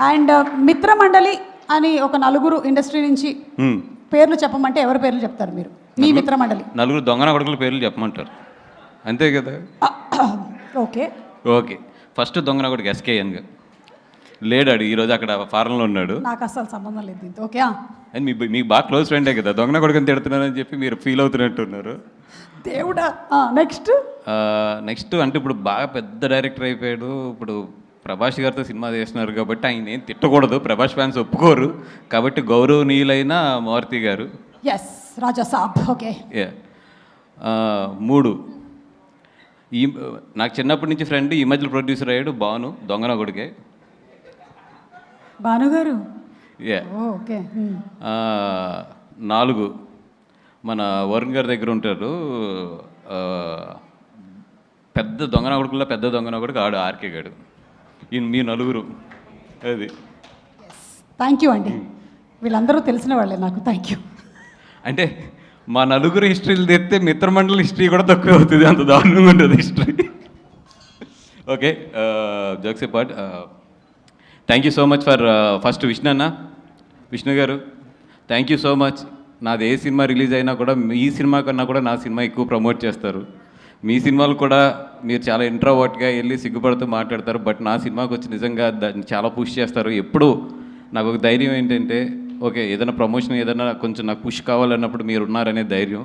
And మిత్ర మండలి అని ఒక నలుగురు ఇండస్ట్రీ నుంచి. పేర్లు చెప్పమంటే ఎవరి పేర్లు చెప్తారు మీరు? మీ మిత్ర మండలి నలుగురు దొంగన కొడుకుల పేర్లు చెప్పమంటారు. అంతే కదా? ఓకే. ఓకే. ఫస్ట్ దొంగన కొడుకు ఎస్కేఎన్ లేడాడు ఈరోజు అక్కడ ఫారెన్లో ఉన్నాడు. నాకు అసలు సంబంధం లేదు దీంతో ఓకే. అండ్ మీ మీకు బాగా క్లోజ్ ఫ్రెండే కదా దొంగన కొడుకుని తిడుతున్నారని చెప్పి మీరు ఫీల్ అవుతున్నట్టున్నారు. దేవుడా? నెక్స్ట్? నెక్స్ట్ అంటే ఇప్పుడు బాగా పెద్ద డైరెక్టర్ అయిపోయాడు ఇప్పుడు ప్రభాస్ గారితో సినిమా చేస్తున్నారు కాబట్టి ఆయన ఏం తిట్టకూడదు. ప్రభాస్ ఫ్యాన్స్ ఒప్పుకోరు. కాబట్టి గౌరవనీయులైన మారుతి గారు. ఎస్ రాజా సాబ్ ఓకే మూడు. ఈ నాకు చిన్నప్పటి నుంచి ఫ్రెండ్ ఈ మధ్యలో ప్రొడ్యూసర్ అయ్యాడు బాను దొంగన కొడుకే. భానుగారు యా ఓకే నాలుగు. మన వరుణ్ గారి దగ్గర ఉంటారు. పెద్ద దొంగన కొడుకుల్లో పెద్ద దొంగన కొడుకు ఆడు ఆర్కే గాడు. మీ నలుగురు. అది. థ్యాంక్ యూ అండి. వీళ్ళందరూ తెలిసిన వాళ్ళే నాకు. థ్యాంక్ యూ అంటే మా నలుగురు హిస్టరీలు తెస్తే మిత్రమండలి హిస్టరీ కూడా తక్కువ అవుతుంది. అంత దారుణంగా ఉంటుంది history okay jokes part thank you so much for first Vishnu అన్న. విష్ణు గారు థ్యాంక్ యూ సో మచ్ నాది ఏ సినిమా రిలీజ్ అయినా కూడా మీ సినిమా కన్నా కూడా నా సినిమా ఎక్కువ ప్రమోట్ చేస్తారు. మీ సినిమాలు కూడా మీరు చాలా ఇంట్రోవర్ట్గా వెళ్ళి సిగ్గుపడుతూ మాట్లాడతారు. బట్ నా సినిమాకి వచ్చి నిజంగా దాన్ని చాలా పుష్ చేస్తారు. ఎప్పుడు నాకు ఒక ధైర్యం ఏంటంటే ఓకే ఏదైనా ప్రమోషన్ ఏదైనా కొంచెం నాకు పుష్ కావాలన్నప్పుడు మీరు ఉన్నారనే ధైర్యం.